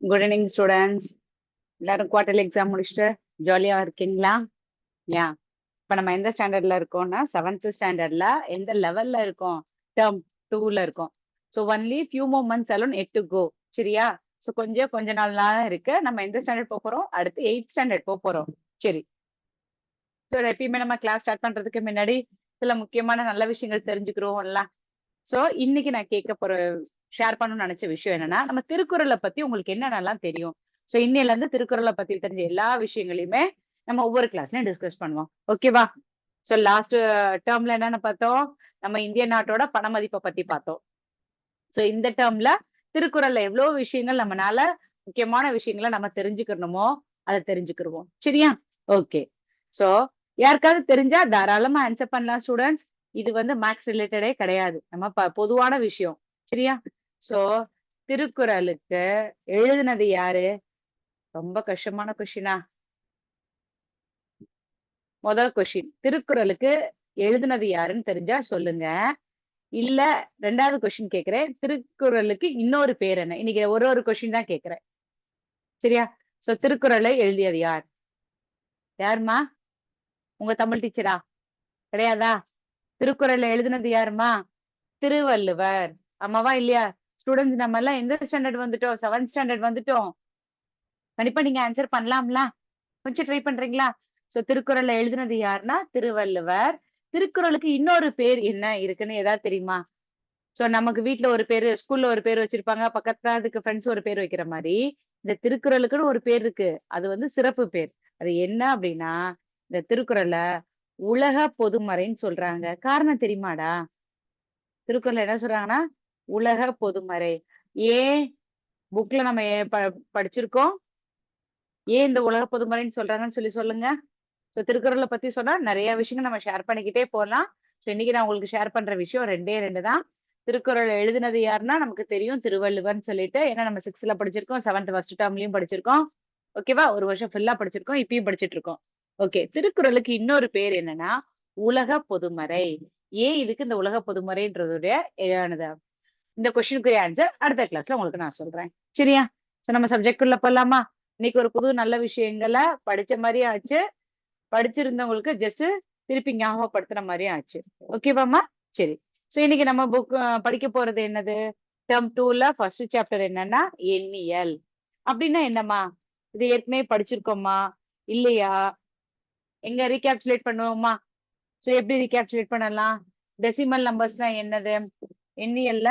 Good evening students எல்லாரும் quarterly exam முடிச்சுட்டு ஜாலியா இருக்கீங்களா? யா இப்ப நம்ம எந்த ஸ்டாண்டர்ட்ல இருக்கோம்னா செவன்த் ஸ்டாண்டர்ட்ல எந்த லெவல்ல இருக்கோம்? டேர்ம் டூல இருக்கோம். So only few more months alone at to go சரியா? ஸோ கொஞ்சம் கொஞ்ச நாள் தான் இருக்கு. நம்ம எந்த ஸ்டாண்டர்ட் போக போறோம்? அடுத்து எயிட் ஸ்டாண்டர்ட் போக போறோம். சரி. ஸோ எப்பயுமே நம்ம கிளாஸ் ஸ்டார்ட் பண்றதுக்கு முன்னாடி சில முக்கியமான நல்ல விஷயங்கள் தெரிஞ்சுக்கிறோம்ல. ஸோ இன்னைக்கு நான் கேட்க போற ஷேர் பண்ணணும்னு நினைச்ச விஷயம் என்னன்னா நம்ம திருக்குறளை பத்தி உங்களுக்கு என்னென்னலாம் தெரியும்? ஸோ இன்னையில இருந்து திருக்குறளை பத்தி தெரிஞ்ச எல்லா விஷயங்களையுமே நம்ம ஒவ்வொரு கிளாஸ்லயும் டிஸ்கஸ் பண்ணுவோம். ஓகேவா ஸோ லாஸ்ட் டேர்ம்ல என்னென்ன பார்த்தோம்? நம்ம இந்திய நாட்டோட பண மதிப்பை பத்தி பார்த்தோம். ஸோ இந்த டேர்ம்ல திருக்குறள்ல எவ்வளவு விஷயங்கள் நம்மனால முக்கியமான விஷயங்களை நம்ம தெரிஞ்சுக்கணுமோ அதை தெரிஞ்சுக்கிருவோம். சரியா? ஓகே ஸோ யாருக்காவது தெரிஞ்சா தாராளமா ஆன்சர் பண்ணலாம் ஸ்டூடெண்ட்ஸ் இது வந்து மேக்ஸ் ரிலேட்டடே கிடையாது. நம்ம பொதுவான விஷயம். சரியா? சோ திருக்குறளுக்கு எழுதினது யாரு? ரொம்ப கஷ்டமான கொஷினா முதல் கொஷின் திருக்குறளுக்கு எழுதினது யாருன்னு தெரிஞ்சா சொல்லுங்க. இல்ல ரெண்டாவது கொஷின் கேக்குறேன். திருக்குறளுக்கு இன்னொரு பேர் என்ன? இன்னைக்கு ஒரு ஒரு கொஷின் தான் கேக்குறேன். சரியா? சோ திருக்குறளை எழுதியது யார்? யாருமா உங்க தமிழ் டீச்சரா கிடையாதா? திருக்குறளை எழுதினது யாருமா திருவள்ளுவர். ஆமாவா இல்லையா? ஸ்டூடெண்ட்ஸ் நம்ம எல்லாம் எந்த ஸ்டாண்டர்ட் வந்துட்டோம்? செவன்த் ஸ்டாண்டர்ட் வந்துட்டோம். கண்டிப்பா நீங்க ஆன்சர் பண்ணலாம்ல. கொஞ்சம் ட்ரை பண்றீங்களா? சோ திருக்குறள்ல எழுதினது யாருன்னா திருவள்ளுவர். திருக்குறளுக்கு இன்னொரு பேர் என்ன இருக்குன்னு ஏதாவது தெரியுமா? சோ நமக்கு வீட்டுல ஒரு பேரு ஸ்கூல்ல ஒரு பேர் வச்சிருப்பாங்க. பக்கத்துல அதுக்கு ஃப்ரெண்ட்ஸ் ஒரு பேர் வைக்கிற மாதிரி. இந்த திருக்குறளுக்குன்னு ஒரு பேர் இருக்கு. அது வந்து சிறப்பு பேர். அது என்ன அப்படின்னா இந்த திருக்குறளை உலக பொதுமறைன்னு சொல்றாங்க. காரணம் தெரியுமாடா? திருக்குறள் என்ன சொல்றாங்கன்னா உலக பொதுமறை. ஏன் புக்ல நம்ம ப- படிச்சிருக்கோம்? ஏன் இந்த உலக பொதுமறைன்னு சொல்றாங்கன்னு சொல்லி சொல்லுங்க. ஸோ திருக்குறளை பத்தி சொன்னா நிறைய விஷயங்கள் நம்ம ஷேர் பண்ணிக்கிட்டே போகலாம் ஸோ இன்னைக்கு நான் உங்களுக்கு ஷேர் பண்ற விஷயம் ரெண்டே ரெண்டு தான். திருக்குறள் எழுதினது யாருன்னா நமக்கு தெரியும் திருவள்ளுவர்னு சொல்லிட்டு. ஏன்னா நம்ம சிக்ஸ்த்ல படிச்சிருக்கோம் செவன்த் ஃபர்ஸ்ட் டேர்ம்லயும் படிச்சிருக்கோம். ஓகேவா ஒரு வருஷம் ஃபுல்லா படிச்சிருக்கோம் இப்பயும் படிச்சிட்டு இருக்கோம் ஓகே திருக்குறளுக்கு இன்னொரு பேர் என்னன்னா உலக பொதுமறை. ஏன் இதுக்கு இந்த உலக பொதுமறைன்றதுடைய ஏதானது இந்த கொஸ்டினுக்குரிய ஆன்சர் அடுத்த கிளாஸ்ல உங்களுக்கு நான் சொல்றேன். சரியா? சோ நம்ம சப்ஜெக்ட் உள்ள போலாமா? இன்னைக்கு ஒரு புது நல்ல விஷயங்களை படிச்ச மாதிரியும் ஆச்சு. படிச்சிருந்தவங்களுக்கு ஜஸ்ட் திருப்பி ஞாபகப்படுத்துற மாதிரியும் ஆச்சு. ஓகேவாம்மா சரி. சோ இன்னைக்கு நம்ம புக் படிக்க போறது என்னது? டேர்ம் டூல ஃபர்ஸ்ட் சாப்டர் என்னன்னா எண்ணியல். அப்படின்னா என்னம்மா? இது ஏற்கனவே படிச்சிருக்கோமா இல்லையா? எங்க ரீகேப்சுலேட் பண்ணுவோமா சோ எப்படி ரீகேப்சுலேட் பண்ணலாம்? டெசிமல் நம்பர்ஸ்னா என்னது? எண்ணியல்ல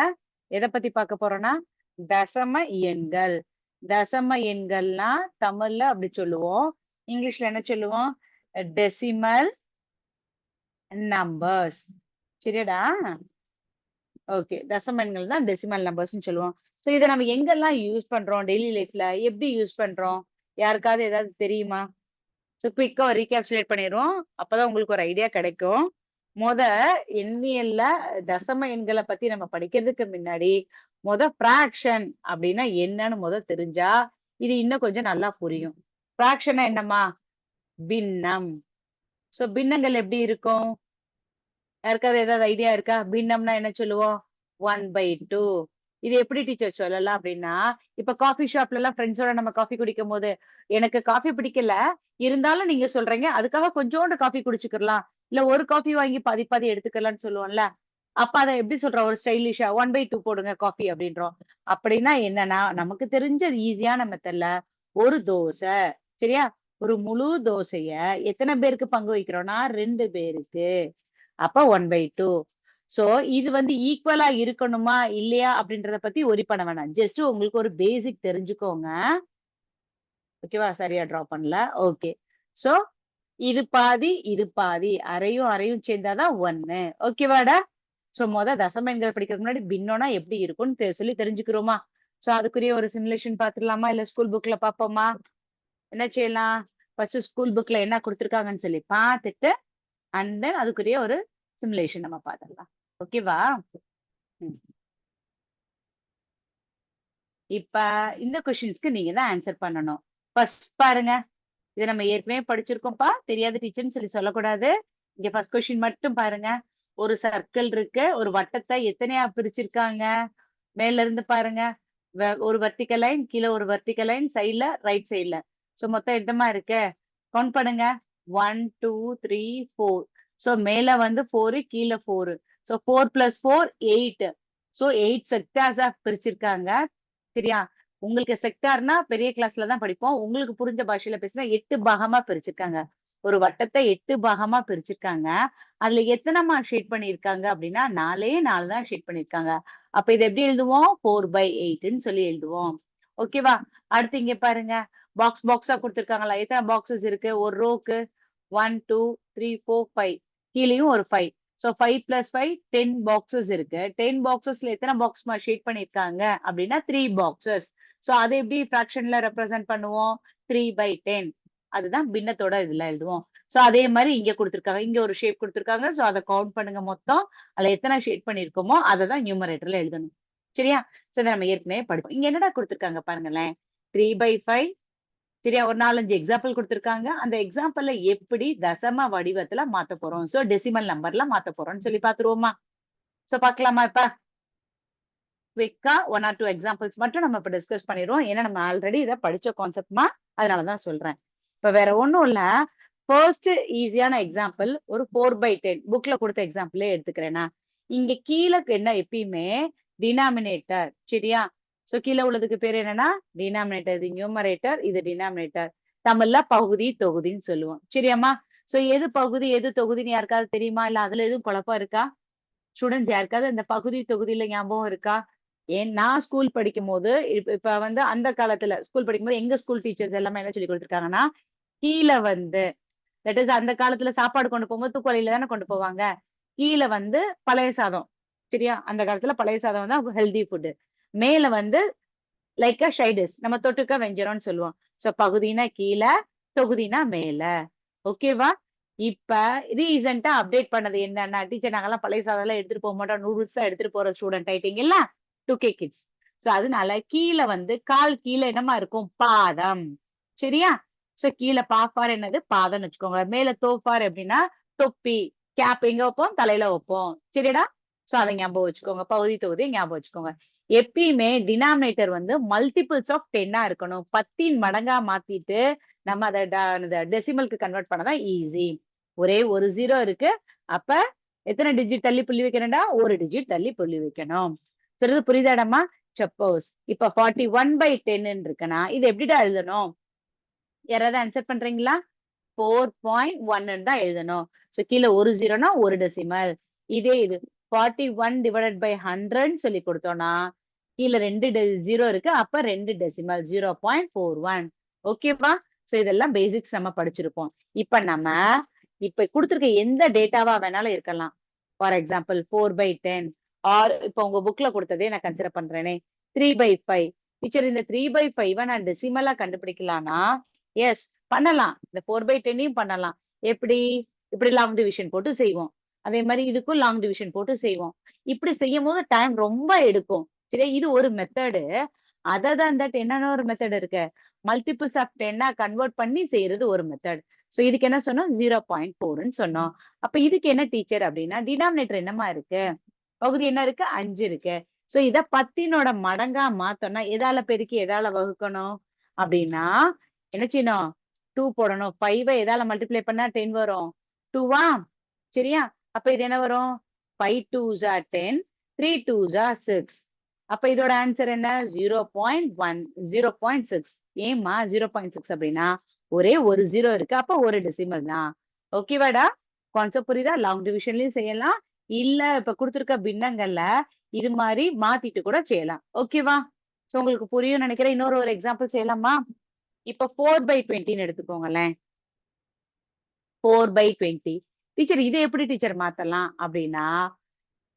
எதை பத்தி பார்க்க போறோம்னா தசம எண்கள். தசம எண்கள்னா தமிழ்ல அப்படி சொல்லுவோம். இங்கிலீஷ்ல என்ன சொல்லுவோம்? Decimal numbers சரியாடா? ஓகே தசம எண்கள் தான் டெசிமல் நம்பர்ஸ்னு சொல்லுவோம். ஸோ இதை நம்ம எங்கெல்லாம் யூஸ் பண்றோம்? டெய்லி லைஃப்ல எப்படி யூஸ் பண்றோம்? யாருக்காவது ஏதாவது தெரியுமா? ஸோ குவிக்காக ரீகேப்சுலேட் பண்ணிடுவோம். அப்போதான் உங்களுக்கு ஒரு ஐடியா கிடைக்கும். முத எண்ணியல்ல தசம எண்களை பத்தி நம்ம படிக்கிறதுக்கு முன்னாடி முத பிராக்ஷன் அப்படின்னா என்னன்னு முத தெரிஞ்சா இது இன்னும் கொஞ்சம் நல்லா புரியும். பிராக்ஷனா என்னம்மா? பின்னம். சோ பின்னங்கள் எப்படி இருக்கும்? யாருக்காவது ஏதாவது ஐடியா இருக்கா? பின்னம்னா என்ன சொல்லுவோம்? ஒன் பை டூ இது எப்படி டீச்சர் சொல்லலாம் அப்படின்னா இப்ப காஃபி ஷாப்ல எல்லாம் ஃப்ரெண்ட்ஸோட நம்ம காஃபி குடிக்கும் போது எனக்கு காஃபி பிடிக்கல. இருந்தாலும் நீங்க சொல்றீங்க அதுக்காக கொஞ்சோண்டு காஃபி குடிச்சுக்கலாம் இல்ல ஒரு காஃபி வாங்கி பாதி பாதி எடுத்துக்கலாம்னு சொல்லுவோம்ல. அப்ப அதை எப்படி சொல்ற? ஒரு ஸ்டைலிஷா ஒன் பை டூ போடுங்க காஃபி அப்படின்றோம். அப்படின்னா என்னன்னா நமக்கு தெரிஞ்ச ஈஸியான மெத்தட்ல ஒரு தோசை சரியா? ஒரு முழு தோசைய எத்தனை பேருக்கு பங்கு வைக்கிறோம்னா? ரெண்டு பேருக்கு. அப்ப ஒன் பை டூ சோ இது வந்து ஈக்குவலா இருக்கணுமா? இல்லையா? அப்படின்றத பத்தி ஒரி பண்ண வேணாம். ஜஸ்ட் உங்களுக்கு ஒரு பேசிக் தெரிஞ்சுக்கோங்க. ஓகேவா சரியா டிரா பண்ணல? ஓகே சோ இது பாதி இது பாதி. அரையும் அரையும் சேர்ந்தாதான் ஒன்னு ஓகேவாடா சோ மொத தசம எண்கள் படிக்கிறதுக்கு முன்னாடி பின்னோனா எப்படி இருக்கும்னு தெ- சொல்லி தெரிஞ்சுக்கிறோமா? சோ அதுக்குரிய ஒரு சிமுலேஷன் பாத்துடலாமா இல்ல ஸ்கூல் புக்ல பாப்போமா என்ன செய்யலாம்? ஃபர்ஸ்ட் ஸ்கூல் புக்ல என்ன கொடுத்துருக்காங்கன்னு சொல்லி பார்த்துட்டு அண்ட் தென் அதுக்குரிய ஒரு சிமுலேஷன் நம்ம பார்த்துடலாம். ஓகேவா இப்ப இந்த கொஸ்டின்ஸ்க்கு நீங்க தான் ஆன்சர் பண்ணணும். ஃபர்ஸ்ட் பாருங்க. இதை நம்ம ஏற்கனவே படிச்சிருக்கோம்ப்பா. தெரியாத டீச்சர்னு சொல்லி சொல்லக்கூடாது. இங்க ஃபர்ஸ்ட் கொஸ்டின் மட்டும் பாருங்க. ஒரு சர்க்கிள் இருக்கு. ஒரு வட்டத்தை எத்தனையா பிரிச்சிருக்காங்க? மேல இருந்து பாருங்க. ஒரு வர்டிக்கல் லைன் கீழே ஒரு வர்டிக்கல் லைன் சைட்ல ரைட் சைட்ல ஸோ மொத்தம் எத்தமா இருக்கு? கவுண்ட் பண்ணுங்க. One two three four so மேல வந்து ஃபோரு கீழே four so four plus four eight so eight செக்டார்ஸா பிரிச்சிருக்காங்க. சரியா? உங்களுக்கு செக்டார்னா பெரிய கிளாஸ்ல தான் படிப்போம். உங்களுக்கு புரிஞ்ச பாஷையில பேசினா எட்டு பாகமா பிரிச்சிருக்காங்க. ஒரு வட்டத்தை எட்டு பாகமா பிரிச்சிருக்காங்க. அதுல எத்தனைமா ஷேட் பண்ணிருக்காங்க அப்படின்னா நாலே நாலு தான் ஷேட் பண்ணிருக்காங்க அப்ப இதை எப்படி எழுதுவோம்? ஃபோர் பை எயிட்னு சொல்லி எழுதுவோம். ஓகேவா அடுத்து இங்க பாருங்க. பாக்ஸ் பாக்ஸா கொடுத்துருக்காங்களா? எத்தனை பாக்ஸஸ் இருக்கு? ஒரு ரோக்கு one two three four five கீழேயும் ஒரு five so five plus five ten boxes இருக்கு. டென் பாக்ஸஸ்ல எத்தனை பாக்ஸ் ஷேட் பண்ணிருக்காங்க அப்படின்னா த்ரீ பாக்ஸஸ் ஸோ அதை எப்படி ஃப்ராக்ஷன்ல ரெப்ரசென்ட் பண்ணுவோம்? த்ரீ பை டென் அதுதான் பின்னத்தோட இதுல எழுதுவோம். ஸோ அதே மாதிரி இங்க கொடுத்துருக்காங்க. இங்க ஒரு ஷேப் கொடுத்துருக்காங்க. ஸோ அதை கவுண்ட் பண்ணுங்க மொத்தம். அதுல எத்தனை ஷேட் பண்ணிருக்கோமோ அதை தான் நியூமரேட்டர்ல எழுதணும். சரியா? சரி நம்ம ஏற்கனவே படிப்போம். இங்க என்னடா கொடுத்துருக்காங்க பாருங்களேன்? த்ரீ பை ஃபைவ் சரியா? ஒரு நாலஞ்சு எக்ஸாம்பிள் கொடுத்துருக்காங்க. அந்த எக்ஸாம்பிள்ல எப்படி தசம வடிவத்துல மாத்த போறோம்? ஸோ டெசிமல் நம்பர்ல மாத்த போறோம்னு சொல்லி பாத்துருவோமா சோ பாக்கலாமா இப்ப? குவிக்கா ஒன் ஆர் டூ எக்ஸாம்பிள்ஸ் மட்டும் நம்ம இப்ப டிஸ்கஸ் பண்ணிடுவோம். ஏன்னா நம்ம ஆல்ரெடி இதை படிச்ச கான்செப்ட்மா அதனாலதான் சொல்றேன். இப்ப வேற ஒன்றும் இல்ல. ஃபர்ஸ்ட் ஈஸியான எக்ஸாம்பிள் ஒரு ஃபோர் பை டென் புக்ல கொடுத்த எக்ஸாம்பிளே எடுத்துக்கிறேன்னா இங்க கீழே என்ன எப்பயுமே? டினாமினேட்டர் சரியா? சோ கீழே உள்ளதுக்கு பேர் என்னன்னா டினாமினேட்டர் இது நியூமரேட்டர் இது டினாமினேட்டர் தமிழ்ல பகுதி தொகுதின்னு சொல்லுவோம். சரியாம்மா? சோ எது பகுதி எது தொகுதின்னு யாருக்காவது தெரியுமா? இல்ல அதுல எதுவும் குழப்பம் இருக்கா? ஸ்டூடெண்ட்ஸ் யாருக்காவது இந்த பகுதி தொகுதியில ஞாபகம் இருக்கா? ஏன் நான் ஸ்கூல் படிக்கும் போது இப்ப வந்து அந்த காலத்துல ஸ்கூல் படிக்கும் போது எங்க ஸ்கூல் டீச்சர்ஸ் எல்லாமே என்ன சொல்லி கொடுத்துருக்காங்கன்னா கீழே வந்து தட் இஸ் அந்த காலத்துல சாப்பாடு கொண்டு போகும்போது தூக்குவலையில தானே கொண்டு போவாங்க. கீழே வந்து பழைய சாதம் சரியா? அந்த காலத்துல பழைய சாதம் தான் ஹெல்தி ஃபுட்டு மேல வந்து லைக் அ ஷைடிஸ் நம்ம தொட்டுக்க வெஞ்சரோம்னு சொல்லுவோம். ஸோ பகுதினா கீழே தொகுதினா மேல. ஓகேவா இப்ப ரீசெண்டா அப்டேட் பண்ணது என்னன்னா டீச்சர் நாங்கெல்லாம் பழைய சாதம் எல்லாம் எடுத்துட்டு போக மாட்டோம். நூடுல்ஸ் தான் எடுத்துட்டு போற ஸ்டூடெண்ட் ஆயிட்டீங்களா டூ கே கிட்ஸ் சோ அதனால கீழே வந்து கால் கீழே என்னமா இருக்கும்? பாதம். சரியா? சோ கீழே பாஃபார் என்னது? பாதம்னு வச்சுக்கோங்க. மேல தோஃபார் எப்படின்னா தொப்பி. கேப் எங்க வைப்போம்? தலையில வைப்போம். சரிடா சோ அதை ஞாபகம் வச்சுக்கோங்க. பகுதி தொகுதி ஞாபகம் வச்சுக்கோங்க. எப்பயுமே டினாமினேட்டர் வந்து மல்டிபிள்ஸ் ஆஃப் டென்னா இருக்கணும். பத்தின் மடங்கா மாத்திட்டு நம்ம அதை டெசிமலுக்கு கன்வெர்ட் பண்ணதான் ஈஸி ஒரே ஒரு ஜீரோ இருக்கு. அப்ப எத்தனை டிஜிட் தள்ளி புள்ளி வைக்கணும்டா? ஒரு டிஜிட் தள்ளி புள்ளி வைக்கணும். சொல்றது புரியுதாடம்மா சப்போஸ் இப்ப ஃபார்ட்டி ஒன் பை டென்னு இருக்குன்னா இது எப்படிடா எழுதணும்? யாராவது ஆன்சர் பண்றீங்களா? ஃபோர் பாயிண்ட் ஒன்னு தான் எழுதணும். ஸோ கீழே ஒரு ஜீரோனா ஒரு டெசிமல் இதே இது. ஃபார்ட்டி ஒன் டிவைடட் பை ஹண்ட்ரட்னு சொல்லி கொடுத்தோம்னா கீழே ரெண்டு ஜீரோ இருக்கு அப்ப ரெண்டு decimal zero point four one ஓகேவா ஸோ இதெல்லாம் பேசிக்ஸ் நம்ம படிச்சிருப்போம். இப்ப நம்ம இப்ப கொடுத்துருக்க எந்த டேட்டாவா வேணாலும் இருக்கலாம். For example four by ten or இப்போ உங்க புக்ல கொடுத்ததே நான் கன்சிடர் பண்றேனே. த்ரீ பை ஃபைவ் டீச்சர் இந்த த்ரீ பை ஃபைவ் நான் டெசிமலா கண்டுபிடிக்கலாம்னா எஸ் பண்ணலாம். இந்த ஃபோர் பை டென்னையும் பண்ணலாம். எப்படி? இப்படி லாங் டிவிஷன் போட்டு செய்வோம். அதே மாதிரி இதுக்கும் லாங் டிவிஷன் போட்டு செய்வோம். இப்படி செய்யும் போது டைம் ரொம்ப எடுக்கும். சரி இது ஒரு மெத்தடு அதர் தான் தட் என்னென்ன ஒரு மெத்தட் இருக்கு? மல்டிபிள்ஸ் ஆஃப் டென்னா கன்வெர்ட் பண்ணி செய்யறது ஒரு மெத்தட் ஸோ இதுக்கு என்ன சொன்னோம்? ஜீரோ பாயிண்ட் ஃபோர்னு சொன்னோம். அப்ப இதுக்கு என்ன டீச்சர் அப்படின்னா டினாமினேட்டர் என்னமா இருக்கு? பகுதி என்ன இருக்கு? அஞ்சு இருக்கு. ஸோ இத பத்தினோட மடங்கா மாத்தோம்னா எதால பெருக்கி எதால வகுக்கணும்? அப்படின்னா என்ன செய்யணும்? டூ போடணும். ஃபைவ் எதால மல்டிப்ளை பண்ணா டென் வரும். டூவா சரியா? அப்ப இது என்ன வரும்? ஃபைவ் டூ ஜா டென் த்ரீ டூ ஜா சிக்ஸ் அப்ப இதோட ஆன்சர் என்ன? Zero point one zero point six ஏமா ஜீரோ பாயிண்ட் சிக்ஸ் அப்படின்னா ஒரே ஒரு ஜீரோ இருக்கு. அப்ப ஒரு டெசிமல் தான். ஓகேவாடா கான்செப்ட் புரியுதா? லாங் டிவிஷன்லயும் செய்யலாம். இல்ல இப்ப கொடுத்துருக்க பின்னங்கள்ல இது மாதிரி மாத்திட்டு கூட செய்யலாம். ஓகேவா சோ உங்களுக்கு புரியும் நினைக்கிறேன். இன்னொரு ஒரு எக்ஸாம்பிள் செய்யலாமா? இப்ப ஃபோர் பை டுவெண்ட்டின்னு எடுத்துக்கோங்களேன். ஃபோர் பை டுவெண்ட்டி டீச்சர் இதை எப்படி டீச்சர் மாத்தலாம்? அப்படின்னா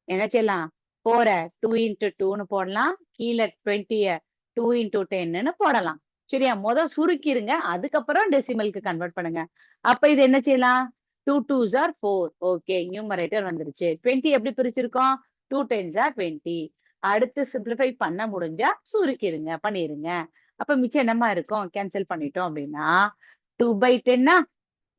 என்ன செய்யலாம்? ஃபோர டூ இன்ட்டு டூன்னு போடலாம். கீழே டுவெண்ட்டிய டூ இன்டூ டென்னு போடலாம். சரியா? முத சுருக்கிருங்க. அதுக்கப்புறம் டெசிமலுக்கு கன்வெர்ட் பண்ணுங்க. அப்ப இது என்ன செய்யலாம்? டூ டூ ஜார் ஃபோர் ஓகே நியூமரேட்டர் வந்துருச்சு. டுவெண்ட்டி எப்படி பிரிச்சிருக்கோம்? டூ டென் ஜார் டுவெண்ட்டி அடுத்து சிம்பிளிஃபை பண்ண முடிஞ்சா சுருக்கிருங்க பண்ணிருங்க. அப்ப மிச்சம் என்னமா இருக்கும்? கேன்சல் பண்ணிட்டோம் அப்படின்னா டூ பை டென்னா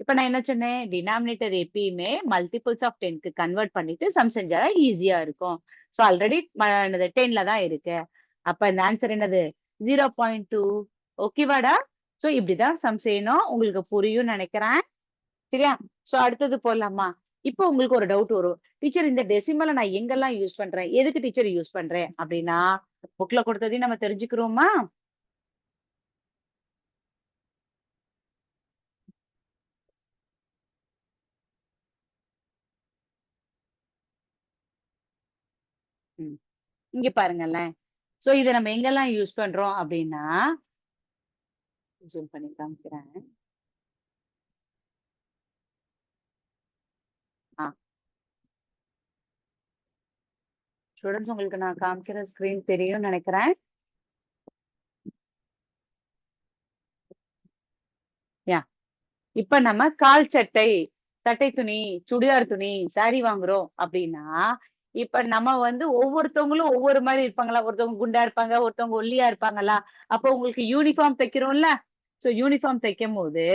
இப்ப நான் என்ன சொன்னேன்? டினாமினேட்டர் எப்பயுமே மல்டிபிள்ஸ் ஆஃப் டென்க்கு கன்வெர்ட் பண்ணிட்டு சம் செஞ்சா ஈஸியா இருக்கும். ஸோ ஆல்ரெடி என்னது டென்ல தான் இருக்கு. அப்ப இந்த ஆன்சர் என்னது? ஜீரோ பாயிண்ட் டூ ஓகேவாடா ஸோ இப்படிதான் சம் செய்யணும். உங்களுக்கு புரியும் நினைக்கிறேன். சரியா? சோ அடுத்தது போடலாமா? இப்போ உங்களுக்கு ஒரு டவுட் வரும். டீச்சர் இந்த டெசிமலை நான் எங்கெல்லாம் யூஸ் பண்றேன்? எதுக்கு டீச்சர் யூஸ் பண்றேன்? அப்படின்னா புக்ல கொடுத்ததையும் நம்ம தெரிஞ்சுக்கிறோமா? இங்க பாருங்களேன். சோ இத நம்ம எங்கெல்லாம் யூஸ் பண்றோம் அப்படின்னா ஜூம் பண்ணி காமிக்கிறேன். ஸ்டூடெண்ட்ஸ் உங்களுக்கு நான் காமிக்கிற ஸ்கிரீன் தெரியும்னு நினைக்கிறேன். யா. இப்ப நம்ம கால் சட்டை சட்டை துணி சுடிதார் துணி சாரி வாங்குறோம் அப்படின்னா இப்ப நம்ம வந்து ஒவ்வொருத்தவங்களும் ஒவ்வொரு மாதிரி இருப்பாங்களா? ஒருத்தவங்க குண்டா இருப்பாங்க ஒருத்தவங்க ஒல்லியா இருப்பாங்களா? அப்போ உங்களுக்கு யூனிஃபார்ம் தைக்கிறோம்ல. சோ யூனிஃபார்ம் தைக்கும் போது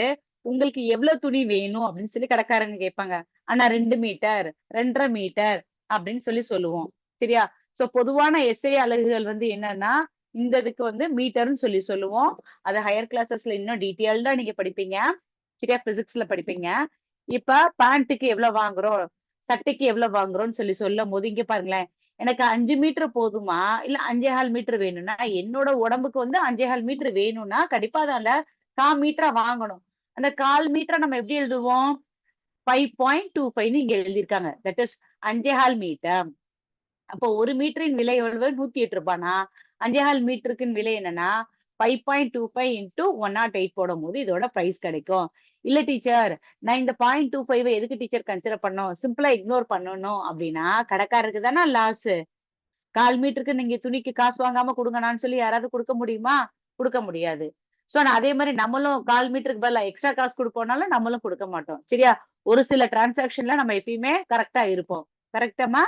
உங்களுக்கு எவ்வளவு துணி வேணும் அப்படின்னு சொல்லி கடைக்காரங்க கேட்பாங்க. ஆனா ரெண்டு மீட்டர் ரெண்டரை மீட்டர் அப்படின்னு சொல்லி சொல்லுவோம். சரியா? சோ பொதுவான எஸ்ஐ அலகுகள் வந்து என்னன்னா இந்த இதுக்கு வந்து மீட்டர்னு சொல்லி சொல்லுவோம். அது ஹையர் கிளாஸஸ்ல இன்னும் டீட்டெயில்டா நீங்க படிப்பீங்க. சரியா? பிசிக்ஸ்ல படிப்பீங்க. இப்ப பேண்ட்டுக்கு எவ்வளவு வாங்குறோம்? சட்டைக்கு எவ்வளவு வாங்குறோம்னு சொல்லி சொல்லும் போது இங்க பாருங்களேன். எனக்கு அஞ்சு மீட்டர் போதுமா? இல்ல அஞ்சே ஹால் மீட்டர் வேணும்னா? என்னோட உடம்புக்கு வந்து அஞ்சே ஹால் மீட்டர் வேணும்னா கண்டிப்பா அதை கால் மீட்டரா வாங்கணும். அந்த கால் மீட்டரை நம்ம எப்படி எழுதுவோம்? ஃபைவ் பாயிண்ட் டூ ஃபைவ்னு இங்க எழுதியிருக்காங்க. தட் இஸ் அஞ்சே ஹால் மீட்டர் அப்போ ஒரு மீட்டரின் விலை எவ்வளவு? நூத்தி எட்டு ரூபானா அஞ்சே கால் மீட்டருக்குன்னு விலை என்னன்னா five point two five into one nought eight போடும் போது இதோட ப்ரைஸ் கிடைக்கும். இல்ல டீச்சர் நான் இந்த பாயிண்ட் டூ ஃபைவ் எதுக்கு டீச்சர் கன்சிடர் பண்ணும்? சிம்பிளா இக்னோர் பண்ணணும் அப்படின்னா கடைக்காரருக்கு தானே லாஸ் கால் மீட்டருக்கு நீங்க துணிக்கு காசு வாங்காம கொடுங்கண்ணான்னு சொல்லி யாராவது கொடுக்க முடியுமா? கொடுக்க முடியாது. சோ நான் அதே மாதிரி நம்மளும் கால் மீட்டருக்கு பதிலா எக்ஸ்ட்ரா காசு கொடுப்போம்னாலும் நம்மளும் கொடுக்க மாட்டோம். சரியா? ஒரு சில டிரான்சாக்ஷன்ல நம்ம எப்பயுமே கரெக்டா இருப்போம். கரெக்டாமா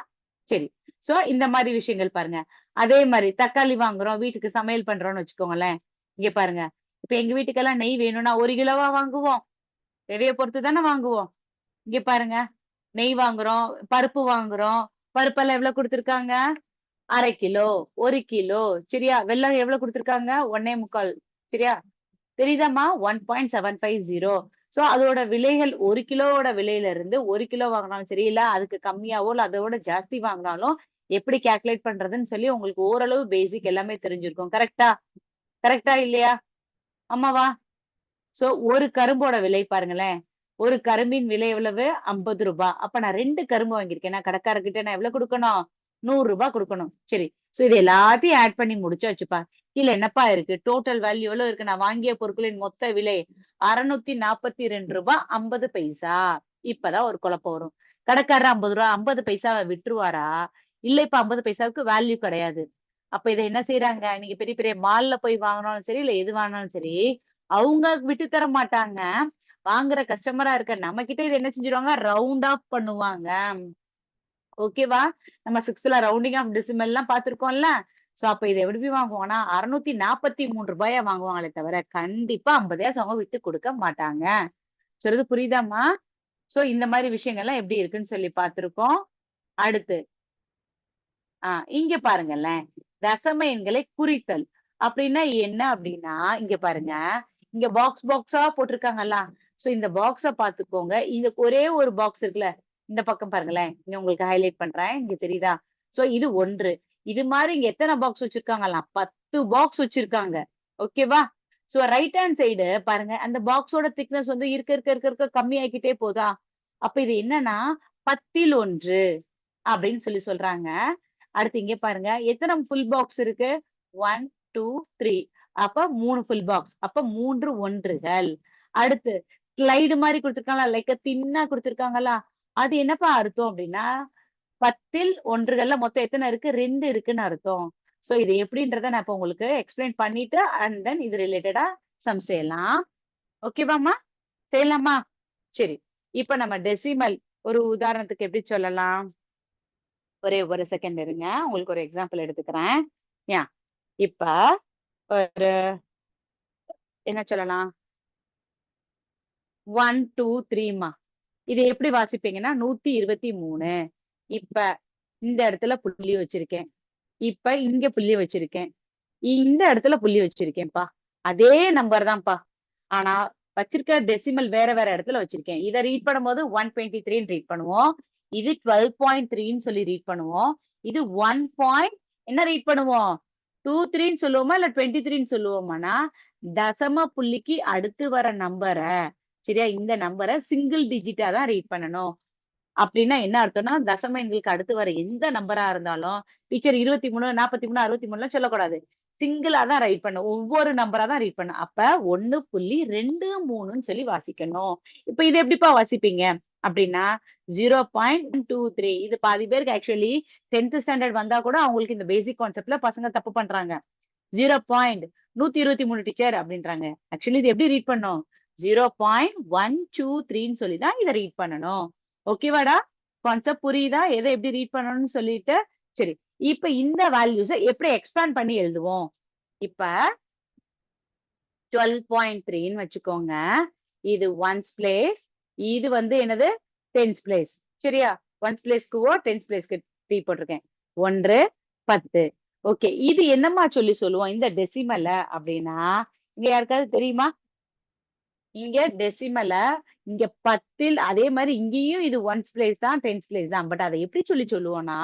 சரி. சோ இந்த மாதிரி விஷயங்கள் பாருங்க. அதே மாதிரி தக்காளி வாங்குறோம் வீட்டுக்கு சமையல் பண்றோம்னு வச்சுக்கோங்களேன். இங்க பாருங்க. இப்ப எங்க வீட்டுக்கெல்லாம் நெய் வேணும்னா ஒரு கிலோவா வாங்குவோம். தேவையை பொறுத்து தானே வாங்குவோம். இங்க பாருங்க. நெய் வாங்குறோம் பருப்பு வாங்குறோம். பருப்பெல்லாம் எவ்வளவு கொடுத்துருக்காங்க? அரை கிலோ ஒரு கிலோ. சரியா? வெள்ளம் எவ்வளவு கொடுத்துருக்காங்க? ஒன்னே முக்கால். சரியா? தெரியுதாம்மா? One point seven five zero so அதோட விலைகள் ஒரு கிலோவோட விலையில இருந்து ஒரு கிலோ வாங்கினாலும் சரி இல்ல அதுக்கு கம்மியாவோ இல்ல அதோட ஜாஸ்தி வாங்கினாலும் எப்படி கால்குலேட் பண்றதுன்னு சொல்லி உங்களுக்கு ஓரளவு பேசிக் எல்லாமே தெரிஞ்சிருக்கும். கரெக்டா கரெக்டா இல்லையா? ஆமாவா சோ ஒரு கரும்போட விலை பாருங்களேன். ஒரு கரும்பின் விலை எவ்வளவு? ஐம்பது ரூபாய் அப்ப நான் ரெண்டு கரும்பு வாங்கியிருக்கேன். நான் கடைக்காரர்கிட்ட நான் எவ்வளவு கொடுக்கணும்? நூறு ரூபாய் கொடுக்கணும். சரி. சோ இது எல்லாத்தையும் ஆட் பண்ணி முடிச்சாச்சுப்பா. கீழே என்னப்பா இருக்கு? டோட்டல் வேல்யூ எவ்வளவு இருக்கு? நான் வாங்கிய பொருட்களின் மொத்த விலை அறுநூத்தி நாற்பத்தி ரெண்டு ரூபாய் ஐம்பது பைசா. இப்பதான் ஒரு குழப்பம் வரும். கடைக்காரர் ஐம்பது ரூபா ஐம்பது பைசாவை விட்டுருவாரா? இல்ல இப்ப ஐம்பது பைசாவுக்கு வேல்யூ கிடையாது. அப்ப இதை என்ன செய்யறாங்க நீங்க பெரிய பெரிய மால்ல போய் வாங்கினாலும் சரி இல்ல எது வாங்கினாலும் சரி அவங்க விட்டு தர மாட்டாங்க. வாங்குற கஸ்டமரா இருக்க நம்ம கிட்ட இது என்ன செஞ்சிருவாங்க? ரவுண்ட் ஆஃப் பண்ணுவாங்க. ஓகேவா நம்ம சிக்ஸ்த்ல ரவுண்டிங் ஆஃப் டெசிமல் எல்லாம் பாத்திருக்கோம்ல சோ அப்ப இதை எப்படி வாங்குவோம்னா அறுநூத்தி நாற்பத்தி மூணு ரூபாயா வாங்குவாங்களே தவிர கண்டிப்பா ஐம்பதாயிரம் அவங்க விட்டு கொடுக்க மாட்டாங்க. சொல்றது புரியுதாமா சோ இந்த மாதிரி விஷயங்கள்லாம் எப்படி இருக்குன்னு சொல்லி பார்த்திருக்கோம். அடுத்து ஆஹ் இங்க பாருங்களேன். தசம எண்களை குறித்தல். அப்படின்னா என்ன அப்படின்னா இங்க பாருங்க. இங்க பாக்ஸ் பாக்ஸா போட்டிருக்காங்கல்ல. சோ இந்த பாக்ஸ பாத்துக்கோங்க இந்த ஒரே ஒரு பாக்ஸ் இருக்குல்ல. இந்த பக்கம் பாருங்களேன். இங்க உங்களுக்கு ஹைலைட் பண்றேன். இங்க தெரியுதா? சோ இது ஒன்று. இது மாதிரி இங்க எத்தனை பாக்ஸ் வச்சிருக்காங்கலாம் பத்து பாக்ஸ் வச்சிருக்காங்க. ஓகேவா சோ ரைட் ஹேண்ட் சைடு பாருங்க. அந்த பாக்ஸோட திக்னஸ் வந்து இருக்க இருக்க இருக்க இருக்க கம்மி ஆகிக்கிட்டே போதா? அப்ப இது என்னன்னா பத்தில் ஒன்று அப்படின்னு சொல்லி சொல்றாங்க. அடுத்து இங்க பாருங்க. எத்தனை ஃபுல் பாக்ஸ் இருக்கு? ஒன் டூ த்ரீ அப்ப மூணு ஃபுல் பாக்ஸ் அப்ப மூன்று ஒன்றுகள். அடுத்து ஸ்லைடு மாதிரி கொடுத்துருக்காங்களா? லைக் தின்னா கொடுத்துருக்காங்களா? அது என்னப்பா அர்த்தம் அப்படின்னா பத்தில் ஒன்றுகள்ல மொத்தம் எத்தனை இருக்கு? ரெண்டு இருக்குன்னு அர்த்தம். சோ இது எப்படின்றத நான் இப்ப உங்களுக்கு எக்ஸ்பிளைன் பண்ணிட்டு அண்ட் தென் இது ரிலேட்டடா சம் செய்யலாம். ஓகேவாம்மா செய்யலாமா? சரி. இப்ப நம்ம டெசிமல் ஒரு உதாரணத்துக்கு எப்படி சொல்லலாம்? ஒரே ஒரு செகண்ட் இருங்க. உங்களுக்கு ஒரு எக்ஸாம்பிள் எடுத்துக்கிறேன். யா இப்ப ஒரு என்ன சொல்லலாம்? ஒன் டூ த்ரீமா இது எப்படி வாசிப்பீங்கன்னா நூத்தி இருபத்தி மூணு. இப்ப இந்த இடத்துல புள்ளி வச்சிருக்கேன். இப்ப இங்க புள்ளி வச்சிருக்கேன். இந்த இடத்துல புள்ளி வச்சிருக்கேன்ப்பா. அதே நம்பர் தான்ப்பா. ஆனா வச்சிருக்க டெசிமல் வேற வேற இடத்துல வச்சிருக்கேன். இதை ரீட் பண்ணும்போது ஒன் டுவெண்ட்டி த்ரீன்னு ரீட் பண்ணுவோம். இது டுவெல் பாயிண்ட் த்ரீன்னு சொல்லி ரீட் பண்ணுவோம். இது ஒன் பாயிண்ட் என்ன ரீட் பண்ணுவோம்? டூ த்ரீன்னு சொல்லுவோமா? இல்ல டுவெண்ட்டி த்ரீன்னு சொல்லுவோமானா? தசம புள்ளிக்கு அடுத்து வர நம்பரை சரியா? இந்த நம்பரை சிங்கிள் டிஜிட்டா தான் ரீட் பண்ணணும். அப்படின்னா என்ன அர்த்தம்னா தசம எண்களுக்கு அடுத்து வர எந்த நம்பரா இருந்தாலும் டீச்சர் இருபத்தி மூணு நாற்பத்தி மூணு அறுபத்தி மூணுலாம் சொல்லக்கூடாது சிங்கிளா தான் ரைட் பண்ணும் ஒவ்வொரு நம்பரா தான் ரீட் பண்ணும் அப்ப ஒன்னு புள்ளி ரெண்டு மூணுன்னு சொல்லி வாசிக்கணும். இப்ப இது எப்படிப்பா வாசிப்பீங்க? அப்படின்னா ஜீரோ பாயிண்ட் டூ த்ரீ இது பாதி பேருக்கு ஆக்சுவலி டென்த் ஸ்டாண்டர்ட் வந்தா கூட அவங்களுக்கு இந்த பேசிக் கான்செப்ட்ல பசங்க தப்பு பண்றாங்க. ஜீரோ பாயிண்ட் நூத்தி இருபத்தி மூணு டீச்சர் அப்படின்றாங்க. ஆக்சுவலி இது எப்படி ரீட் பண்ணும் ஜீரோ பாயிண்ட் ஒன் டூ த்ரீன்னு சொல்லி தான் இதை ரீட் பண்ணணும். ஓகேவாடா கான்செப்ட் புரியுதா? எதை எப்படி ரீட் பண்ணணும்னு சொல்லிட்டு சரி. இப்ப இந்த வேல்யூஸை எப்படி எக்ஸ்பேண்ட் பண்ணி எழுதுவோம்? இப்ப டுவெல் பாயிண்ட் த்ரீன்னு வச்சுக்கோங்க. இது ஒன்ஸ் பிளேஸ் இது வந்து என்னது? டென்ஸ் பிளேஸ் சரியா? ஒன்ஸ் பிளேஸ்க்குவோ டென்ஸ் பிளேஸ்க்கு டீ போட்டிருக்கேன். ஒன்று பத்து. ஓகே இது என்னம்மா சொல்லி சொல்லுவோம்? இந்த டெசிமல அப்படின்னா இங்க யாருக்காவது தெரியுமா? இங்க டெசிமல இங்க பத்தில் அதே மாதிரி இங்கேயும் இது ஒன்ஸ் பிளேஸ் தான் டென்ஸ் பிளேஸ் தான். பட் அதை எப்படி சொல்லி சொல்லுவோம்னா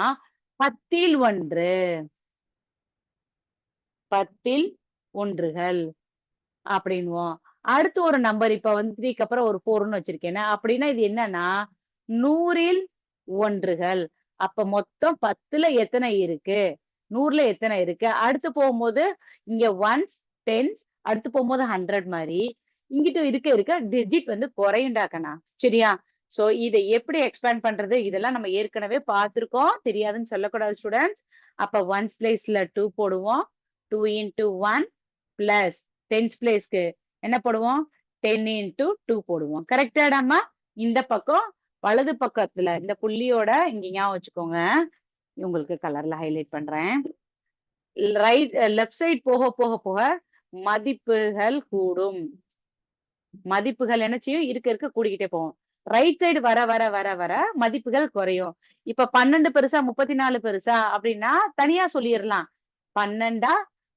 பத்தில் ஒன்று பத்தில் ஒன்றுகள் அப்படின்வோம் அடுத்து ஒரு நம்பர் இப்ப வந்து த்ரீக்கு அப்புறம் ஒரு ஃபோர்னு வச்சிருக்கேன். அப்படின்னா இது என்னன்னா நூறில் ஒன்றுகள். அப்ப மொத்தம் பத்துல எத்தனை இருக்கு? நூறுல எத்தனை இருக்கு? அடுத்து போகும்போது இங்க ஒன்ஸ் டென்ஸ் அடுத்து போகும்போது ஹண்ட்ரட் மாதிரி. இங்கிட்ட இருக்க இருக்க டிஜிட் வந்து குறையுண்டாக்கண்ணா சரியா? சோ இதை எப்படி எக்ஸ்பேண்ட் பண்றது? இதெல்லாம் நம்ம ஏற்கனவே பார்த்திருக்கோம். தெரியாதுன்னு சொல்லக்கூடாது ஸ்டூடெண்ட்ஸ் அப்ப ஒன்ஸ் பிளேஸ்ல டூ போடுவோம். Two into one plus tens பிளேஸ்க்கு என்ன போடுவோம்? டென் இன்டூ டூ போடுவோம். கரெக்டாடாமா இந்த பக்கம் வலது பக்கத்துல இந்த புள்ளியோட இங்க ஞாபகம் வச்சுக்கோங்க. உங்களுக்கு கலர்ல ஹைலைட் பண்றேன். ரைட் லெஃப்ட் சைடு போக போக போக மதிப்புகள் கூடும். மதிப்புகள் என்னச்சியும் இருக்க இருக்க கூடிக்கிட்டே போவோம் ரைட் சைடு வர வர வர வர மதிப்புகள் குறையும். இப்ப பன்னெண்டு பெருசா முப்பத்தி நாலு பெருசா அப்படின்னா தனியா சொல்லிடலாம். பன்னெண்டா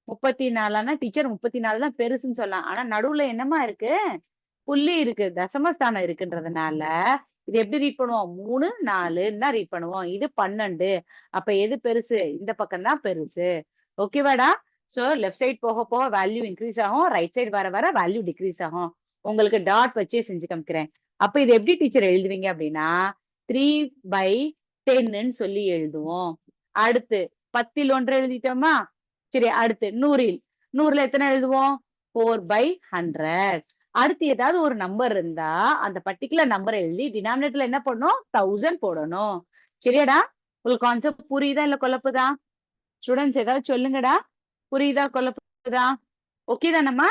முப்பத்தி நாலானா டீச்சர் முப்பத்தி நாலு தான் பெருசுன்னு சொல்லலாம். ஆனா நடுவுல என்னமா இருக்கு? புள்ளி இருக்கு. தசமஸ்தானம் இருக்குன்றதுனால இது எப்படி ரீட் பண்ணுவோம்? மூணு நாலுன்னு தான் ரீட் பண்ணுவோம். இது பன்னெண்டு. அப்ப எது பெருசு? இந்த பக்கம் தான் பெருசு. ஓகேவாடா சோ லெஃப்ட் சைடு போக போக வேல்யூ இன்க்ரீஸ் ஆகும். ரைட் சைடு வர வர வேல்யூ டிக்ரீஸ் ஆகும். உங்களுக்கு டாட் வச்சே செஞ்சு காமிக்கிறேன். அப்ப இது எப்படி டீச்சர் எழுதுவீங்க அப்படின்னா த்ரீ பை டென்னு சொல்லி எழுதுவோம். அடுத்து பத்தில் ஒன்று எழுதிட்டோமா? சரி அடுத்து நூறில். நூறுல எத்தனை எழுதுவோம்? ஃபோர் பை ஹண்ட்ரட் அடுத்து ஏதாவது ஒரு நம்பர் இருந்தா அந்த பர்டிகுலர் நம்பரை எழுதி டினாமினேட்டர்ல என்ன பண்ணும் தௌசண்ட் போடணும். சரியாடா? உங்களுக்கு கான்செப்ட் புரியுதா இல்ல குழப்புதா? ஸ்டூடெண்ட்ஸ் ஏதாவது சொல்லுங்கடா. புரியுதா குழப்புதா? ஓகே தானம்மா?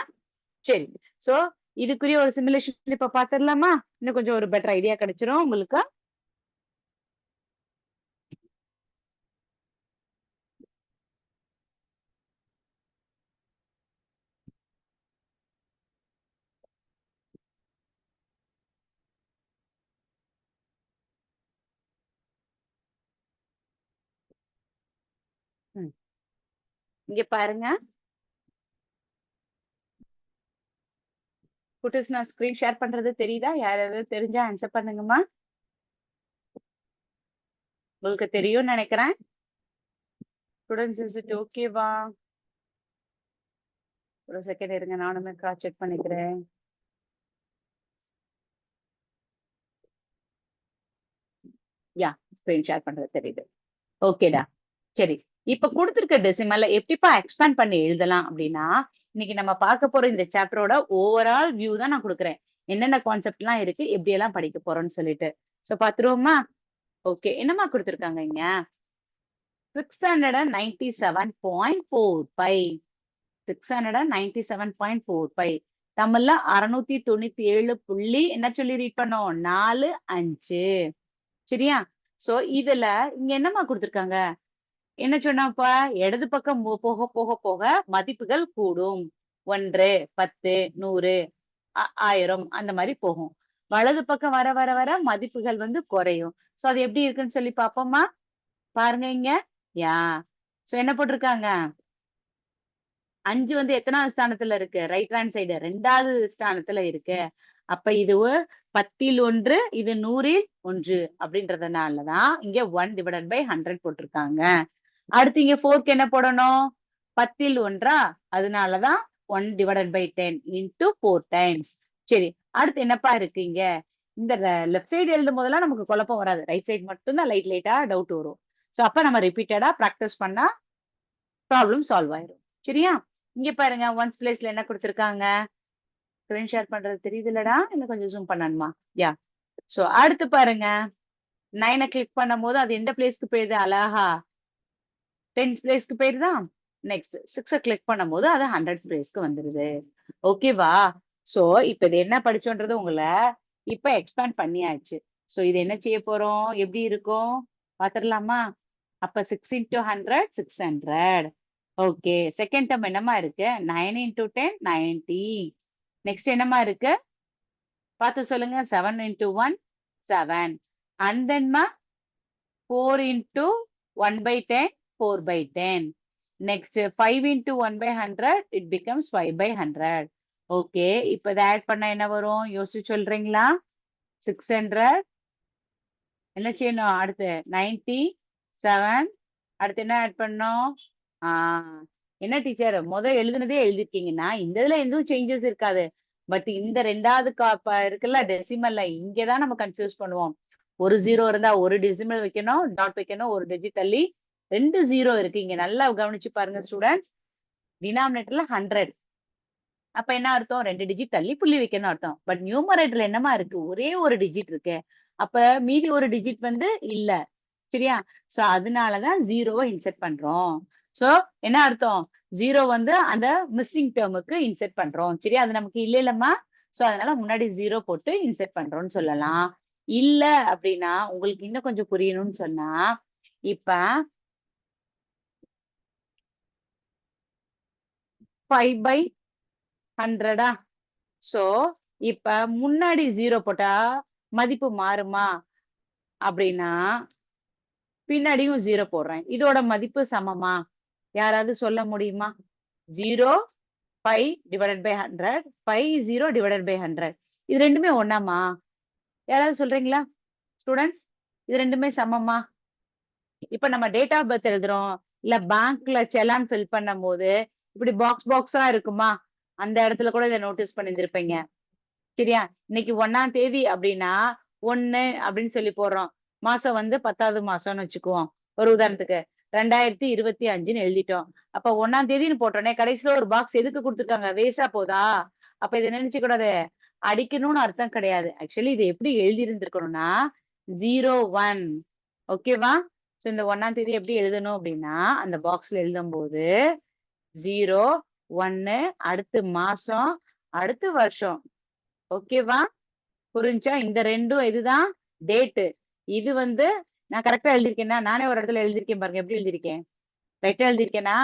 சரி. சோ இதுக்குரிய ஒரு சிமுலேஷன் இப்ப பாத்திரலாமா? இன்னும் கொஞ்சம் ஒரு பெட்டர் ஐடியா கிடைச்சிரும் உங்களுக்கு. இங்க பாருங்க. குட்டீஸ் நான் ஸ்க்ரீன் ஷேர் பண்றது தெரியுதா? யாராவது தெரிஞ்சா ஆன்சர் பண்ணுங்கம்மா. உங்களுக்கு தெரியும்னு நினைக்கிறேன். ஸ்டூடெண்ட்ஸ் இஸ் இட் ஓகேவா ஒரு செகண்ட் இருங்க நானுமே கிராஸ் செக் பண்ணிக்கிறேன். யா ஸ்க்ரீன் ஷேர் பண்றது தெரியுது. ஓகேடா சரி. இப்ப கொடுத்துருக்க டெசிமல்ல எப்படிப்பா எக்ஸ்பேண்ட் பண்ணி எழுதலாம் அப்படின்னா இன்னைக்கு நம்ம பார்க்க போற இந்த சாப்டரோட ஓவரால் வியூ தான் நான் கொடுக்குறேன். என்னென்ன கான்செப்ட் எல்லாம் இருக்கு எப்படி எல்லாம் படிக்க போறோம்னு சொல்லிட்டு. சோ பாத்துருவோமா ஓகே என்னமா கொடுத்துருக்காங்க இங்க? Six hundred and ninety seven point four five six hundred and ninety seven point four five தமிழ்ல அறுநூத்தி தொண்ணூத்தி ஏழு புள்ளி என்ன சொல்லி ரீட் பண்ணோம்? நாலு அஞ்சு. சரியா? சோ இதுல இங்க என்னமா கொடுத்துருக்காங்க? என்ன சொன்னாப்ப? இடது பக்கம் போக போக போக மதிப்புகள் கூடும். ஒன்று பத்து நூறு ஆ- ஆயிரம் அந்த மாதிரி போகும். வலது பக்கம் வர வர வர மதிப்புகள் வந்து குறையும். சோ அது எப்படி இருக்குன்னு சொல்லி பாப்போமா பாருங்க இங்க. யா. சோ என்ன போட்டிருக்காங்க? அஞ்சு வந்து எத்தனாவது ஸ்தானத்துல இருக்கு? ரைட் ஹேண்ட் சைடு ரெண்டாவது ஸ்தானத்துல இருக்கு. அப்ப இது பத்தில் ஒன்று இது நூறில் ஒன்று அப்படின்றதுனாலதான் இங்க ஒன் டிவைடட் பை ஹண்ட்ரட் போட்டிருக்காங்க. அடுத்து இங்க ஃபோர்க்கு என்ன போடணும்? பத்தில் ஒன்றா? அதனாலதான் one divided by ten into four times சரி அடுத்து என்னப்பா இருக்கு இங்க? இந்த லெஃப்ட் சைடு எழுதும் போதெல்லாம் நமக்கு குழப்பம் வராது. ரைட் சைடு மட்டும்தான் லைட் லைட்டா டவுட் வரும். ஸோ அப்ப நம்ம ரிப்பீட்டடா ப்ராக்டிஸ் பண்ணா ப்ராப்ளம் சால்வ் ஆயிரும். சரியா? இங்க பாருங்க ஒன்ஸ் பிளேஸ்ல என்ன கொடுத்துருக்காங்க? ஸ்கிரீன் ஷேர் பண்றது தெரியுது இல்லடா இன்னும் கொஞ்சம் ஜூம் பண்ணணுமா? யா ஸோ அடுத்து பாருங்க. நைனை கிளிக் பண்ணும் போது அது எந்த பிளேஸ்க்கு போயிடுது அழகா டென்ஸ் பிளேஸ்க்கு போயிருதா? நெக்ஸ்ட் சிக்ஸை கிளிக் பண்ணும்போது அது ஹண்ட்ரட் பிளேஸ்க்கு வந்துருது. ஓகேவா ஸோ இப்போ இது என்ன படிச்சோன்றது உங்களை இப்போ எக்ஸ்பேண்ட் பண்ணியாச்சு. ஸோ இது என்ன செய்ய போறோம்? எப்படி இருக்கும்? பார்த்துடலாமா அப்போ six into hundred six hundred okay second term என்னமா இருக்கு? Nine into ten ninety next என்னமா இருக்கு? பார்த்து சொல்லுங்க. Seven into one seven and Tenma four into one by ten four by ten next five into one by hundred it becomes five by hundred okay இப்போ இதை add பண்ணா என்ன வரும்? யோசிச்சு சொல்றீங்களா? சிக்ஸ் ஹண்ட்ரட் என்ன செய்யணும்? அடுத்து நைன்டி செவன் அடுத்து என்ன ஆட் பண்ணோம்? ஆ என்ன டீச்சர் முதல் எழுதுனதே எழுதிருக்கீங்கன்னா இந்த இதுல எதுவும் சேஞ்சஸ் இருக்காது. பட் இந்த ரெண்டாவது காப்பா இருக்குல்ல டெசிமல்ல இங்கதான் நம்ம கன்ஃபியூஸ் பண்ணுவோம். ஒரு ஜீரோ இருந்தா ஒரு டெசிமல் வைக்கணும் டாட் வைக்கணும் ஒரு டிஜிட் தள்ளி ரெண்டு ஜீரோ இருக்கு. இங்க நல்லா கவனிச்சு பாருங்க ஸ்டூடெண்ட்ஸ் டினாமினேட்டர்ல ஹண்ட்ரட் அப்ப என்ன அர்த்தம்? ரெண்டு டிஜிட் தள்ளி புள்ளி வைக்கணும் அர்த்தம். பட் நியூமரேட்டர்ல என்னமா இருக்கு? ஒரே ஒரு டிஜிட் இருக்கு. அப்ப மீதி ஒரு டிஜிட் வந்து இல்ல. சரியா? சோ அதனாலதான் ஜீரோவை இன்செர்ட் பண்றோம். சோ என்ன அர்த்தம்? ஜீரோ வந்து அந்த மிஸ்ஸிங் டேர்முக்கு இன்செர்ட் பண்றோம். சரியா? அது நமக்கு இல்ல இல்லம்மா? சோ அதனால முன்னாடி ஜீரோ போட்டு இன்செர்ட் பண்றோம்னு சொல்லலாம். இல்ல அப்படின்னா உங்களுக்கு இன்னும் கொஞ்சம் புரியணும்னு சொன்னா இப்ப ஃபைவ் பை ஹண்ட்ரடா சோ இப்ப முன்னாடி ஜீரோ போட்டா மதிப்பு மாறுமா? அப்படின்னா பின்னாடியும் ஜீரோ போடுறேன். இதோட மதிப்பு சமமா? யாராவது சொல்ல முடியுமா? Zero five divided by hundred five zero divided by hundred இது ரெண்டுமே ஒண்ணாமா? யாராவது சொல்றீங்களா? ஸ்டூடெண்ட்ஸ் இது ரெண்டுமே சமமா? இப்ப நம்ம டேட் ஆஃப் பர்த் எழுதுறோம். இல்ல பேங்க்ல செலான் ஃபில் பண்ணும் போது இப்படி பாக்ஸ் பாக்ஸா இருக்குமா? அந்த இடத்துல கூட இதை நோட்டீஸ் பண்ணியிருந்திருப்பீங்க. சரியா? இன்னைக்கு ஒன்னாம் தேதி அப்படின்னா ஒன்னு அப்படின்னு சொல்லி போடுறோம். மாசம் வந்து பத்தாவது மாசம்னு வச்சுக்குவோம். ஒரு உதாரணத்துக்கு ரெண்டாயிரத்தி இருபத்தி அஞ்சுன்னு எழுதிட்டோம். அப்ப ஒன்னாம் தேதின்னு போட்டோன்னே கடைசியில ஒரு பாக்ஸ் எதுக்கு கொடுத்துருக்காங்க? வேஸ்டா போதா? அப்ப இதை நினைச்சு கூடாது அடிக்கணும்னு அர்த்தம் கிடையாது. ஆக்சுவலி இது எப்படி எழுதி இருந்திருக்கணும்னா ஜீரோ ஒன் ஓகேவா ஸோ இந்த ஒன்னாம் தேதி எப்படி எழுதணும் அப்படின்னா அந்த பாக்ஸ்ல எழுதும் போது ஜீரோ ஒன்னு அடுத்து மாசம் அடுத்து வருஷம். ஓகேவா புரிஞ்சா? இந்த ரெண்டும் இதுதான் டேட்டு இது வந்து நான் கரெக்டா எழுதிருக்கேன்னா நானே ஒரு இடத்துல எழுதிருக்கேன் பாருங்க. எப்படி எழுதிருக்கேன் ரைட்டா எழுதிருக்கேனா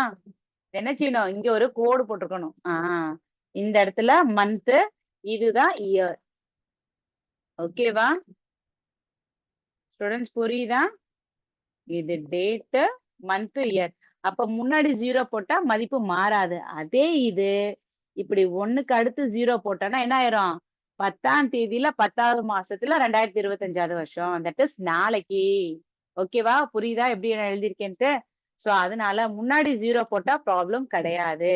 என்ன செய்யணும்? இங்க ஒரு கோடு போட்டிருக்கணும். ஆஹ் இந்த இடத்துல மந்த் இதுதான் இயர் ஓகேவா ஸ்டூடெண்ட்ஸ் புரியுதா? இது டேட்டு மந்த் இயர் அப்ப முன்னாடி ஜீரோ போட்டா மதிப்பு மாறாது. அதே இது இப்படி ஒண்ணுக்கு அடுத்து ஜீரோ போட்டோம்னா என்ன ஆயிரும்? பத்தாம் தேதியில பத்தாவது மாசத்துல ரெண்டாயிரத்தி இருபத்தஞ்சாவது வருஷம். தட் இஸ் நாளைக்கு. ஓகேவா புரியுதா? எப்படி நான் எழுதியிருக்கேன்ட்டு? சோ அதனால முன்னாடி ஜீரோ போட்டா ப்ராப்ளம் கிடையாது.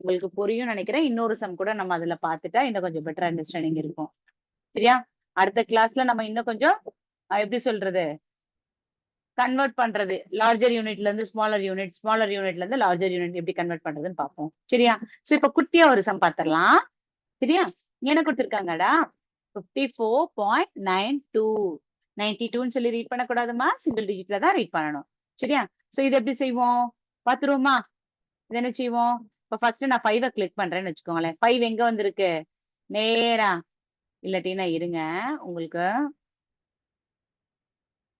உங்களுக்கு புரியும் நினைக்கிறேன். இன்னொரு சம் கூட நம்ம அதுல பாத்துட்டா இன்னும் கொஞ்சம் பெட்டர் அண்டர்ஸ்டாண்டிங் இருக்கும். சரியா? அடுத்த கிளாஸ்ல நம்ம இன்னும் கொஞ்சம் எப்படி சொல்றது? கன்வெர்ட் பண்றது. லார்ஜர் யூனிட்ல இருந்து ஸ்மாலர் யூனிட் ஸ்மாலர் யூனிட்ல இருந்து லார்ஜர் யூனிட் எப்படி கன்வெர்ட் பண்றதுன்னு பார்ப்போம். சரியா? சோ இப்ப குட்டியா ஒரு சம் பார்த்திடலாம் சரியா? என்ன கொடுத்துருக்காங்கடா? Fifty four point nine two ninety டூன்னு சொல்லி ரீட் பண்ணக்கூடாதுமா? சிங்கிள் டிஜிட்ல தான் ரீட் பண்ணணும். சரியா? சோ இது எப்படி செய்வோம்? பாத்துருவோமா இது என்ன செய்வோம்? இப்ப ஃபர்ஸ்ட் நான் ஃபைவ கிளிக் பண்றேன்னு வச்சுக்கோங்களேன். ஃபைவ் எங்க வந்திருக்கு? நேரா. இல்லாட்டினா இருங்க. உங்களுக்கு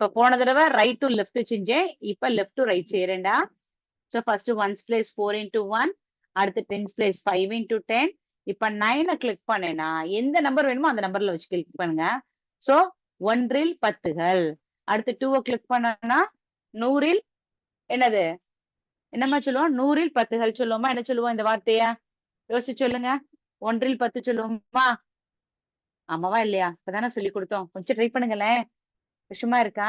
இப்ப போன தடவை ரைட் டு லெஃப்ட் செஞ்சேன் இப்ப left to right செய்யறேன்டா. So first ones place four into one அடுத்து tens place five into ten இப்ப நைனை கிளிக் பண்ணேனா எந்த நம்பர் வேணுமோ அந்த நம்பர்ல வச்சு கிளிக் பண்ணுங்க. ஸோ ஒன்றில் பத்துகள். அடுத்து டூவை கிளிக் பண்ணனா நூறில் என்னது? என்னம்மா சொல்லுவோம்? நூறில் பத்துகள் சொல்லுவோமா? என்ன சொல்லுவோம் இந்த வார்த்தைய? யோசிச்சு சொல்லுங்க. ஒன்றில் பத்து சொல்லுவோமா? ஆமாவா இல்லையா? இப்பதானே சொல்லி கொடுத்தோம். கொஞ்சம் ட்ரை பண்ணுங்களேன். சும்மா இருக்கா?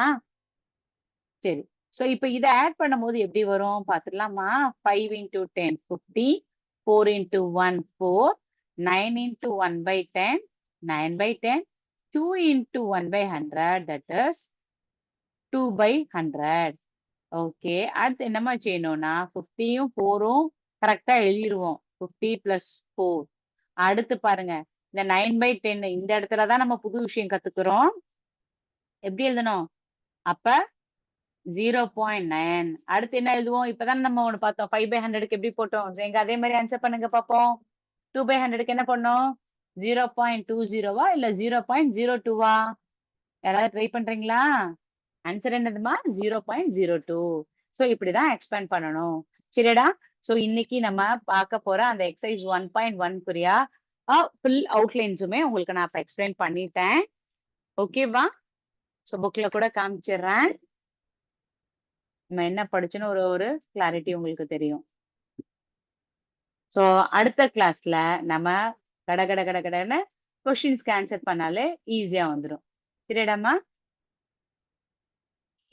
சரி. சோ இப்ப இதை ஆட் பண்ணும்போது எப்படி வரும்? பாத்துடலாமா? Five into ten fifty four into one four nine into one by ten nine by ten two into one by hundred that is two by hundred okay அடுத்து என்னம்மா செய்யணும்னா ஃபிஃப்டியும் ஃபோரும் கரெக்டா எழுதிருவோம். ஃபிஃப்டி பிளஸ் ஃபோர் அடுத்து பாருங்க இந்த நைன் பை டென் இந்த இடத்துல தான் நம்ம புது விஷயம் கத்துக்கிறோம். எப்படி எழுதணும்? அப்ப ஜீரோ பாயிண்ட் நைன் அடுத்து என்ன எழுதுவோம்? இப்பதான் நம்ம ஒண்ணு பார்த்தோம். ஃபைவ் பை ஹண்ட்ரடுக்கு எப்படி போட்டோம்? எங்க அதே மாதிரி ஆன்சர் பண்ணுங்க பார்ப்போம். டூ பை ஹண்ட்ரடுக்கு என்ன பண்ணோம்? ஜீரோ பாயிண்ட் டூ ஜீரோவா இல்ல ஜீரோ பாயிண்ட் ஜீரோ டூவா யாராவது ட்ரை பண்றீங்களா? ஆன்சர் என்னதுமா? Zero point zero two so இப்படிதான் எக்ஸ்பேண்ட் பண்ணணும். சரிடா? ஸோ இன்னைக்கு நம்ம பார்க்க போற அந்த எக்ஸசைஸ் ஒன் பாயிண்ட் ஒன் புரியா? ஃபுல் அவுட்லைன்ஸுமே உங்களுக்கு நான் இப்போ எக்ஸ்பிளைன் பண்ணிட்டேன். ஓகேவா ஸோ புக்ல கூட காமிச்சிடுறேன். நம்ம என்ன படிச்சுன்னு ஒரு ஒரு கிளாரிட்டி உங்களுக்கு தெரியும். ஸோ அடுத்த கிளாஸ்ல நம்ம கட கட கட கடன்னு கொஷின்ஸ்க்கு ஆன்சர் பண்ணாலே ஈஸியா வந்துடும் சரிடாமா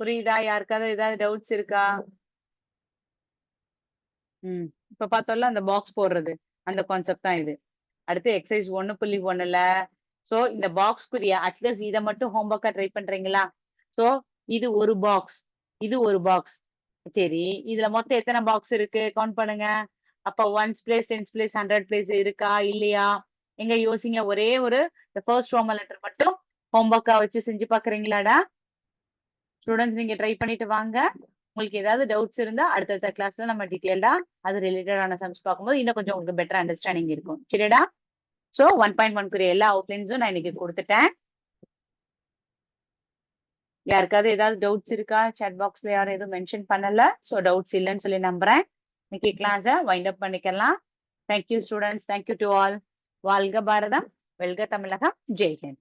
புரியுதா? யாருக்காவது ஏதாவது டவுட்ஸ் இருக்கா? ம். இப்ப பார்த்தோம்ல அந்த பாக்ஸ் போடுறது. அந்த கான்செப்ட் தான் இது. அடுத்து எக்ஸசைஸ் ஒன்னு புள்ளி ஒண்ணுல சோ இந்த பாக்ஸ்க்குரிய அட்லீஸ்ட் இதை மட்டும் ஹோம்ஒர்க்கா ட்ரை பண்றீங்களா? சோ இது ஒரு பாக்ஸ் இது ஒரு பாக்ஸ் சரி இதுல மொத்தம் எத்தனை பாக்ஸ் இருக்கு? கவுண்ட் பண்ணுங்க. அப்ப ones place tens place hundred place இருக்கா? இல்லையா? எங்க யோசிங்க ஒரே ஒரு ஃபர்ஸ்ட் ரோம லெட்டர் மட்டும் ஹோம்ஒர்க்கா வச்சு செஞ்சு பாக்குறீங்களாடா? ஸ்டூடெண்ட்ஸ் நீங்க ட்ரை பண்ணிட்டு வாங்க. உங்களுக்கு ஏதாவது டவுட்ஸ் இருந்தா அடுத்தடுத்த கிளாஸ்ல நம்ம டீட்டெயில்டா அது ரிலேட்டடான சம்ஸ் பார்க்கும்போது இன்னும் கொஞ்சம் உங்களுக்கு பெட்டர் அண்டர்ஸ்டாண்டிங் இருக்கும். சரிடா? சோ ஒன் பாயிண்ட் ஒன்க்குரிய எல்லா அவுட்லைன்ஸும் நான் இன்னைக்கு கொடுத்துட்டேன். யாருக்காவது ஏதாவது டவுட்ஸ் இருக்கா? சாட் பாக்ஸ்ல யாரும் எதுவும் மென்ஷன் பண்ணல. சோ டவுட்ஸ் இல்லைன்னு சொல்லி நம்புறேன். இன்னைக்கு கிளாஸை வைண்ட் அப் பண்ணிக்கலாம். Thank you students thank you to all வாழ்க பாரதம். வெல்க தமிழகம். ஜெய்ஹிந்த்